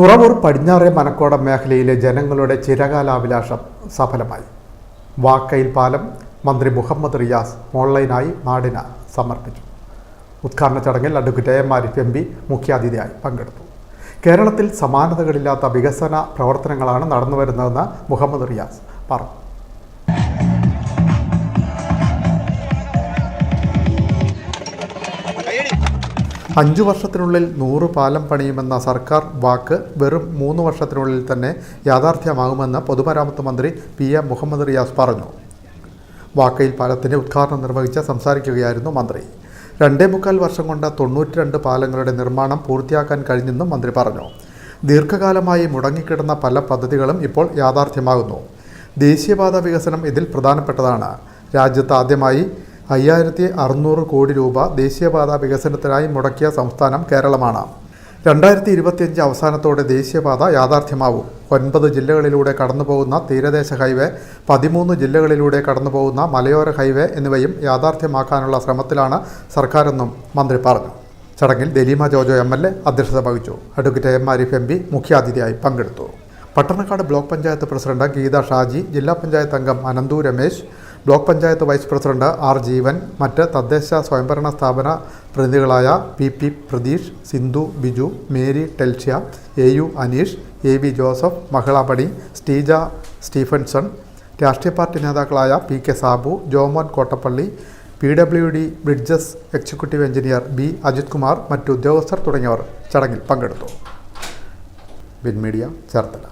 തുറവൂർ പടിഞ്ഞാറേ മനക്കോടം മേഖലയിലെ ജനങ്ങളുടെ ചിരകാലാഭിലാഷം സഫലമായി. വാക്കയിൽ പാലം മന്ത്രി മുഹമ്മദ് റിയാസ് ഓൺലൈനായി നാടിന് സമർപ്പിച്ചു. ഉദ്ഘാടന ചടങ്ങിൽ advocate A Arif M P മുഖ്യാതിഥിയായി പങ്കെടുത്തു. കേരളത്തിൽ സമാനതകളില്ലാത്ത വികസന പ്രവർത്തനങ്ങളാണ് നടന്നുവരുന്നതെന്ന് മുഹമ്മദ് റിയാസ് പറഞ്ഞു. അഞ്ചു വർഷത്തിനുള്ളിൽ നൂറ് പാലം പണിയുമെന്ന സർക്കാർ വാക്ക് വെറും മൂന്ന് വർഷത്തിനുള്ളിൽ തന്നെ യാഥാർത്ഥ്യമാകുമെന്ന് പൊതുമരാമത്ത് മന്ത്രി പി എം മുഹമ്മദ് റിയാസ് പറഞ്ഞു. വാക്കയിൽ പാലത്തിന്റെ ഉദ്ഘാടനം നിർവഹിച്ച് സംസാരിക്കുകയായിരുന്നു മന്ത്രി. രണ്ടേ മുക്കാൽ വർഷം കൊണ്ട് തൊണ്ണൂറ്റി രണ്ട് പാലങ്ങളുടെ നിർമ്മാണം പൂർത്തിയാക്കാൻ കഴിഞ്ഞെന്നും മന്ത്രി പറഞ്ഞു. ദീർഘകാലമായി മുടങ്ങിക്കിടന്ന പല പദ്ധതികളും ഇപ്പോൾ യാഥാർത്ഥ്യമാകുന്നു. ദേശീയപാത വികസനം ഇതിൽ പ്രധാനപ്പെട്ടതാണ്. രാജ്യത്ത് ആദ്യമായി അയ്യായിരത്തി അറുന്നൂറ് കോടി രൂപ ദേശീയപാത വികസനത്തിനായി മുടക്കിയ സംസ്ഥാനം കേരളമാണ്. രണ്ടായിരത്തി ഇരുപത്തിയഞ്ച് അവസാനത്തോടെ ദേശീയപാത യാഥാർത്ഥ്യമാവും. ഒൻപത് ജില്ലകളിലൂടെ കടന്നുപോകുന്ന തീരദേശ ഹൈവേ പതിമൂന്ന് ജില്ലകളിലൂടെ കടന്നുപോകുന്ന മലയോര ഹൈവേ എന്നിവയും യാഥാർത്ഥ്യമാക്കാനുള്ള ശ്രമത്തിലാണ് സർക്കാരെന്നും മന്ത്രി പറഞ്ഞു. ചടങ്ങിൽ Daleema Jojo M L A അധ്യക്ഷത വഹിച്ചു. Advocate M Arif M P മുഖ്യാതിഥിയായി പങ്കെടുത്തു. പട്ടണക്കാട് ബ്ലോക്ക് പഞ്ചായത്ത് പ്രസിഡന്റ് ഗീത ഷാജി ജില്ലാ പഞ്ചായത്ത് അംഗം Ananthu Ramesh block panchayat vice president R Jeevan മറ്റ് തദ്ദേശ സ്വയംഭരണ സ്ഥാപന പ്രതിനിധികളായ P P Pratheesh Sindhu Biju Mary Telsia A U Aneesh A V Joseph മഹളാപടി Steeja Stephenson രാഷ്ട്രീയ പാർട്ടി നേതാക്കളായ P K Sabu Jomon Kottappally P W D bridges executive engineer B Ajith Kumar മറ്റു ഉദ്യോഗസ്ഥർ തുടങ്ങിയവർ ചടങ്ങിൽ പങ്കെടുത്തു. ബിൻ മീഡിയ ചേർത്തല.